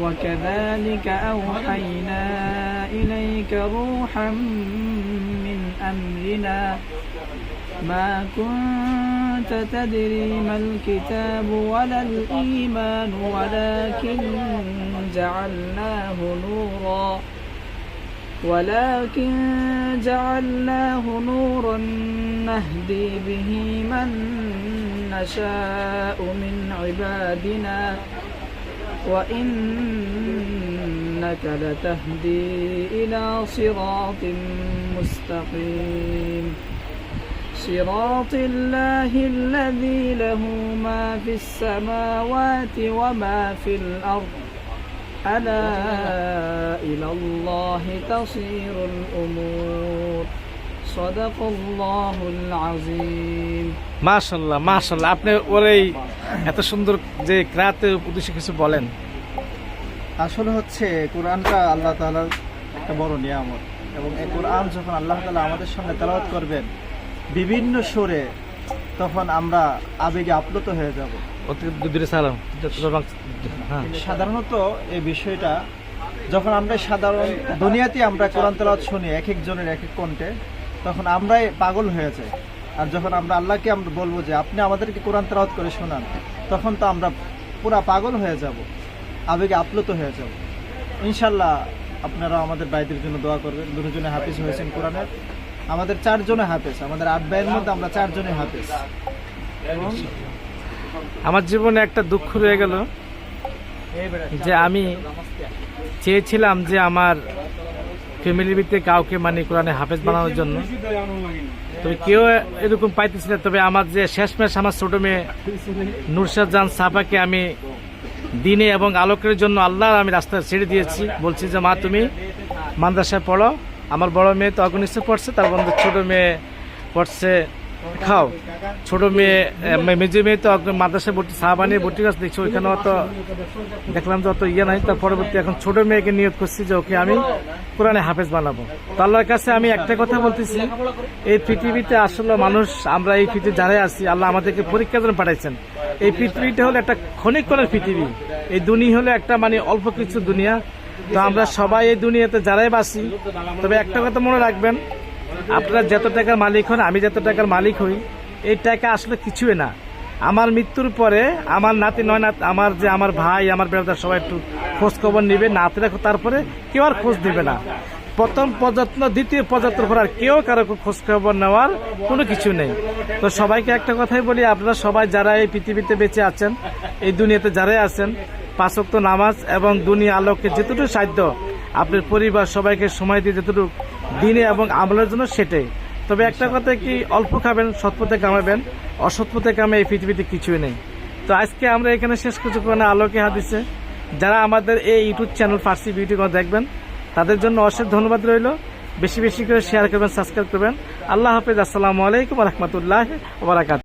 وكذلك أوحينا إليك روحا من أمرنا. ما كنت تدري ما الكتاب ولا الإيمان ولكن جعلناه نورا. ولكن جعلناه نورا نهدي به من نشاء من عبادنا. وإنك لتهدي إلى صراط مستقيم. صراط الله الذي له ما في السماوات وما في الأرض. ألا إلى الله تصير الأمور. মাশাল্লাহ মাশাল্লাহ আপনি ওর এই এত সুন্দর যে ক্রাতে উদ্দেশ্যে কিছু বলেন। আসলে হচ্ছে কোরআনটা আল্লাহ তাআলার একটা বড় নিয়ামত। এবং এই কোরআন যখন আল্লাহ তাআলা আমাদের সামনে তেলাওয়াত করবেন বিভিন্ন সুরে তখন আমরা আবেগে আপ্লুত হয়ে যাব। হ্যাঁ। সাধারণত এই বিষয়টা যখন আমরা সাধারণ দুনিয়াতে আমরা কোরআন তেলাওয়াত শুনি এক একজনের এক এক কণ্ঠে তখন আমরাই পাগল হয়ে যাই। আর যখন আমরা আল্লাহকে আমরা বলব যে, আপনি আমাদেরকে কোরআন তেলাওয়াত করে শোনান, তখন তো আমরা পুরা পাগল হয়ে যাব, আবেগে আপ্লুত হয়ে যাব। ইনশাল্লাহ আপনারা আমাদের ভাইদের জন্য দোয়া করবেন। দুজনে হাফিজ হয়েছেন কোরআনের। আমাদের চারজনে হাফেজ। আমাদের আট ভাইয়ের মধ্যে আমরা চারজনে হাফেজ। আমার জীবনে একটা দুঃখ রয়ে গেল যে আমি চেয়েছিলাম যে আমার ফ্যামিলির ভিতরে কাউকে মানে কোরআনে হাফেজ বানানোর জন্য। তবে কেউ এরকম পাইতেছি না। তবে আমার যে শেষমেশ আমার ছোট মেয়ে নুরশাদ জান সাফাকে আমি দিনে এবং আলোকের জন্য আল্লাহ আমি রাস্তায় ছেড়ে দিয়েছি। বলছি যে, মা, তুমি মাদ্রাসায় পড়ো। আমার বড় মেয়ে তো অগনিষ্ঠ পড়ছে, তার বন্ধু ছোট মেয়ে পড়ছে খাও। ছোট মেয়ে মেজো মেয়ে তো মাদ্রাসায় ভর্তি সাহাবানি ভর্তি গাছ দেখছি, ওইখানে অত দেখলাম যে অত ইয়ে নাই। তার পরবর্তী এখন ছোট মেয়েকে নিয়োগ করছি যে ওকে আমি কোরআনে হাফেজ বানাবো। তো আল্লাহর কাছে আমি একটা কথা বলতেছি, এই পৃথিবীতে আসলে মানুষ, আমরা এই পৃথিবী যারাই আছি, আল্লাহ আমাদেরকে পরীক্ষার জন্য পাঠাইছেন। এই পৃথিবীটা হলো একটা ক্ষণিকক্ষণের পৃথিবী। এই দুনিয়া হলো একটা মানে অল্প কিছু দুনিয়া। তো আমরা সবাই এই দুনিয়াতে যারাই বাসি, তবে একটা কথা মনে রাখবেন আপনারা যত টাকার মালিক হন, আমি যত টাকার মালিক হই, এই টাকা আসলে কিছুই না। আমার মৃত্যুর পরে আমার নাতি নয় নাত আমার যে আমার ভাই, আমার বেড়াদার সবাই একটু খোঁজ খবর নিবে, নাতিরা তারপরে কেউ আর খোঁজ দিবে না। প্রথম প্রযত্ন, দ্বিতীয় প্রযত্ন পর আর কেউ কারও খোঁজ খবর নেওয়ার কোনো কিছু নেই। তো সবাইকে একটা কথাই বলি, আপনারা সবাই যারা এই পৃথিবীতে বেঁচে আছেন, এই দুনিয়াতে যারাই আছেন পাঁচক্ত নামাজ এবং দুনিয়া আলোকে যেতটুকু সাধ্য, আপনার পরিবার সবাইকে সময় দিয়ে যতটুকু দিনে এবং আমলের জন্য সেটাই। তবে একটা কথা কি, অল্প খাবেন সৎপথে কামাবেন অসৎপথে কামে এই পৃথিবীতে কিছুই নেই। তো আজকে আমরা এখানে শেষ করছি কোরআনে আলোকে হাদিসে। যারা আমাদের এই ইউটিউব চ্যানেল ফার্সি বিউটি দেখবেন, তাদের জন্য অশেষ ধন্যবাদ রইল। বেশি বেশি করে শেয়ার করবেন সাবস্ক্রাইব করবেন। আল্লাহ হাফিজ, আসসালামু আলাইকুম রহমতুল্লাহ ওবরাকাত